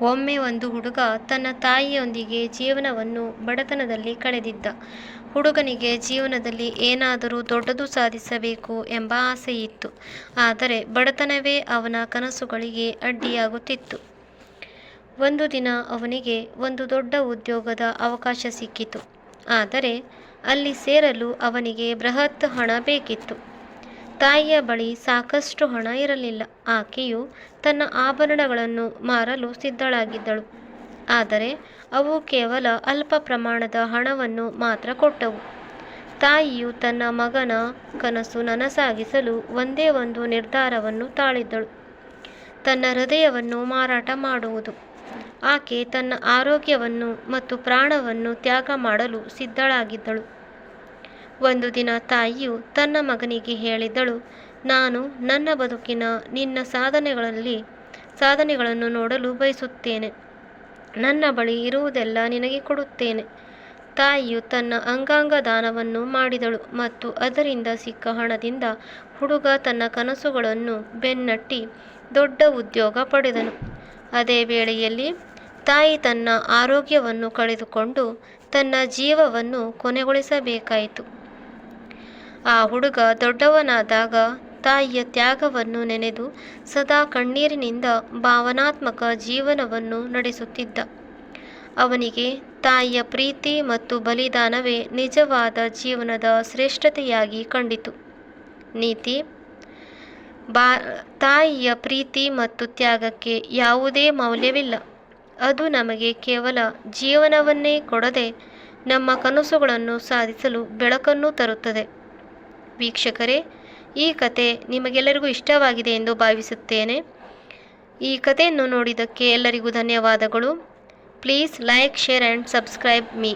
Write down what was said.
ಒಮ್ಮೆ ಒಂದು ಹುಡುಗ ತನ್ನ ತಾಯಿಯೊಂದಿಗೆ ಜೀವನವನ್ನು ಬಡತನದಲ್ಲಿ ಕಳೆದಿದ್ದ. ಹುಡುಗನಿಗೆ ಜೀವನದಲ್ಲಿ ಏನಾದರೂ ದೊಡ್ಡದು ಸಾಧಿಸಬೇಕು ಎಂಬ ಆಸೆಯಿತ್ತು. ಆದರೆ ಬಡತನವೇ ಅವನ ಕನಸುಗಳಿಗೆ ಅಡ್ಡಿಯಾಗುತ್ತಿತ್ತು. ಒಂದು ದಿನ ಅವನಿಗೆ ಒಂದು ದೊಡ್ಡ ಉದ್ಯೋಗದ ಅವಕಾಶ ಸಿಕ್ಕಿತು. ಆದರೆ ಅಲ್ಲಿ ಸೇರಲು ಅವನಿಗೆ ಬೃಹತ್ ಹಣ ಬೇಕಿತ್ತು. ತಾಯಿಯ ಬಳಿ ಸಾಕಷ್ಟು ಹಣ ಇರಲಿಲ್ಲ. ಆಕೆಯು ತನ್ನ ಆಭರಣಗಳನ್ನು ಮಾರಲು ಸಿದ್ಧಳಾಗಿದ್ದಳು. ಆದರೆ ಅವು ಕೇವಲ ಅಲ್ಪ ಪ್ರಮಾಣದ ಹಣವನ್ನು ಮಾತ್ರ ಕೊಟ್ಟವು. ತಾಯಿಯು ತನ್ನ ಮಗನ ಕನಸು ನನಸಾಗಿಸಲು ಒಂದೇ ಒಂದು ನಿರ್ಧಾರವನ್ನು ತಾಳಿದ್ದಳು. ತನ್ನ ಹೃದಯವನ್ನು ಮಾರಾಟ ಮಾಡುವುದು. ಆಕೆ ತನ್ನ ಆರೋಗ್ಯವನ್ನು ಮತ್ತು ಪ್ರಾಣವನ್ನು ತ್ಯಾಗ ಮಾಡಲು ಸಿದ್ಧಳಾಗಿದ್ದಳು. ಒಂದು ದಿನ ತಾಯಿಯು ತನ್ನ ಮಗನಿಗೆ ಹೇಳಿದಳು, ನಾನು ನನ್ನ ಬದುಕಿನ ನಿನ್ನ ಸಾಧನೆಗಳಲ್ಲಿ ಸಾಧನೆಗಳನ್ನು ನೋಡಲು ಬಯಸುತ್ತೇನೆ. ನನ್ನ ಬಳಿ ಇರುವುದೆಲ್ಲ ನಿನಗೆ ಕೊಡುತ್ತೇನೆ. ತಾಯಿಯು ತನ್ನ ಅಂಗಾಂಗ ದಾನವನ್ನು ಮಾಡಿದಳು ಮತ್ತು ಅದರಿಂದ ಸಿಕ್ಕ ಹಣದಿಂದ ಹುಡುಗ ತನ್ನ ಕನಸುಗಳನ್ನು ಬೆನ್ನಟ್ಟಿ ದೊಡ್ಡ ಉದ್ಯೋಗ ಪಡೆದನು. ಅದೇ ವೇಳೆಯಲ್ಲಿ ತಾಯಿ ತನ್ನ ಆರೋಗ್ಯವನ್ನು ಕಳೆದುಕೊಂಡು ತನ್ನ ಜೀವವನ್ನು ಕೊನೆಗೊಳಿಸಬೇಕಾಯಿತು. ಆ ಹುಡುಗ ದೊಡ್ಡವನಾದಾಗ ತಾಯಿಯ ತ್ಯಾಗವನ್ನು ನೆನೆದು ಸದಾ ಕಣ್ಣೀರಿನಿಂದ ಭಾವನಾತ್ಮಕ ಜೀವನವನ್ನು ನಡೆಸುತ್ತಿದ್ದ. ಅವನಿಗೆ ತಾಯಿಯ ಪ್ರೀತಿ ಮತ್ತು ಬಲಿದಾನವೇ ನಿಜವಾದ ಜೀವನದ ಶ್ರೇಷ್ಠತೆಯಾಗಿ ಕಂಡಿತು. ನೀತಿ: ಬಾ, ತಾಯಿಯ ಪ್ರೀತಿ ಮತ್ತು ತ್ಯಾಗಕ್ಕೆ ಯಾವುದೇ ಮೌಲ್ಯವಿಲ್ಲ. ಅದು ನಮಗೆ ಕೇವಲ ಜೀವನವನ್ನೇ ಕೊಡದೆ ನಮ್ಮ ಕನಸುಗಳನ್ನು ಸಾಧಿಸಲು ಬೆಳಕನ್ನು ತರುತ್ತದೆ. ವೀಕ್ಷಕರೇ, ಈ ಕತೆ ನಿಮಗೆಲ್ಲರಿಗೂ ಇಷ್ಟವಾಗಿದೆ ಎಂದು ಭಾವಿಸುತ್ತೇನೆ. ಈ ಕಥೆಯನ್ನು ನೋಡಿದ್ದಕ್ಕೆ ಎಲ್ಲರಿಗೂ ಧನ್ಯವಾದಗಳು. Please like, share and subscribe me.